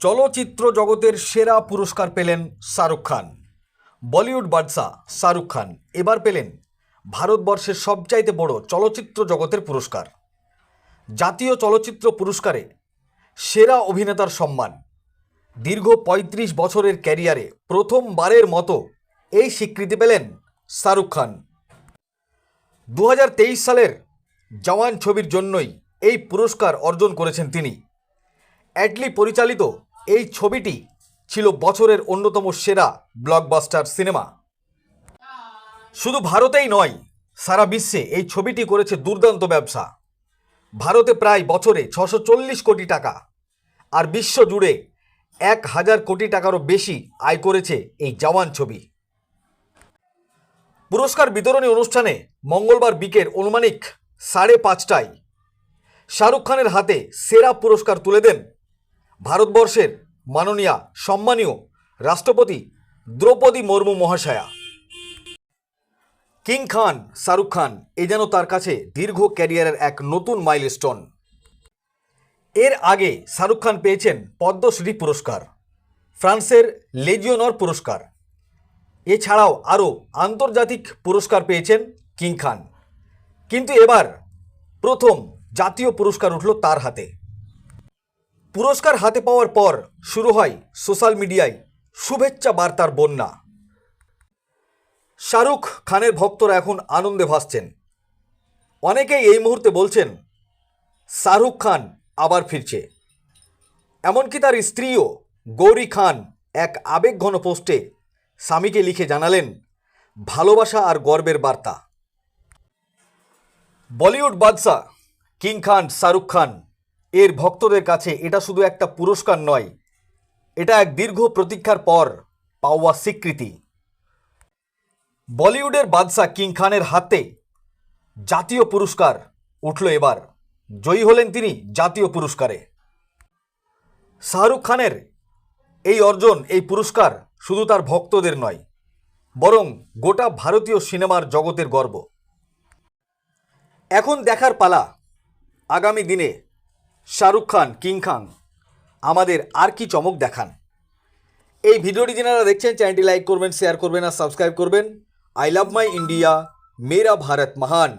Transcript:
চলচ্চিত্র জগতের সেরা পুরস্কার পেলেন শাহরুখ খান। বলিউড বাদশাহ শাহরুখ খান এবার পেলেন ভারতবর্ষের সবচাইতে বড় চলচ্চিত্র জগতের পুরস্কার। জাতীয় চলচ্চিত্র পুরস্কারে সেরা অভিনেতার সম্মান। দীর্ঘ ৩৫ বছরের ক্যারিয়ারে প্রথমবারের মতো এই স্বীকৃতি পেলেন শাহরুখ খান। দু হাজার তেইশ সালের জওয়ান ছবির জন্যই এই পুরস্কার অর্জন করেছেন তিনি। অ্যাডলি পরিচালিত এই ছবিটি ছিল বছরের অন্যতম সেরা ব্লকবাস্টার সিনেমা শুধু ভারতেই নয়, সারা বিশ্বে এই ছবিটি করেছে দুর্দান্ত ব্যবসা। ভারতে প্রায় বছরে ছশো কোটি টাকা, আর বিশ্ব জুড়ে এক হাজার কোটি টাকারও বেশি আয় করেছে এই জওয়ান ছবি। পুরস্কার বিতরণী অনুষ্ঠানে মঙ্গলবার বিকেল অনুমানিক সাড়ে পাঁচটায় শাহরুখ খানের হাতে সেরা পুরস্কার তুলে দেন ভারতবর্ষের মাননীয়া, সম্মানীয় রাষ্ট্রপতি দ্রৌপদী মুর্মু মহাশয়া। কিং খান, শাহরুখ খান, এ যেন তার কাছে দীর্ঘ ক্যারিয়ারের এক নতুন মাইলস্টোন। এর আগে শাহরুখ খান পেয়েছেন পদ্মশ্রী পুরস্কার, ফ্রান্সের লেজিওনর পুরস্কার। এছাড়াও আরও আন্তর্জাতিক পুরস্কার পেয়েছেন কিং খান। কিন্তু এবার প্রথম জাতীয় পুরস্কার উঠল তার হাতে। পুরস্কার হাতে পাওয়ার পর শুরু হয় সোশ্যাল মিডিয়ায় শুভেচ্ছা বার্তার বন্যা। শাহরুখ খানের ভক্তরা এখন আনন্দে ভাসছেন। অনেকেই এই মুহূর্তে বলছেন, শাহরুখ খান আবার ফিরছে। এমনকি তার স্ত্রীও গৌরী খান এক আবেগঘন পোস্টে স্বামীকে লিখে জানালেন, ভালোবাসা আর গর্বের বার্তা। বলিউড বাদশাহ কিং খান, শাহরুখ খান এর ভক্তদের কাছে এটা শুধু একটা পুরস্কার নয়, এটা এক দীর্ঘ প্রতীক্ষার পর পাওয়া স্বীকৃতি। বলিউডের বাদশাহ কিং খানের হাতে জাতীয় পুরস্কার উঠল এবার। জয়ী হলেন তিনি জাতীয় পুরস্কারে। শাহরুখ খানের এই অর্জন, এই পুরস্কার শুধু তার ভক্তদের নয়, বরং গোটা ভারতীয় সিনেমার জগতের গর্ব। এখন দেখার পালা আগামী দিনে শাহরুখ খান, কিং খান, আমাদের আর কি চমক দেখান। এই ভিডিওটি যেনারা দেখছেন, চ্যানেলটি লাইক করবেন, শেয়ার করবেন আর সাবস্ক্রাইব করবেন। আই লাভ মাই ইন্ডিয়া, মেরা ভারত মহান।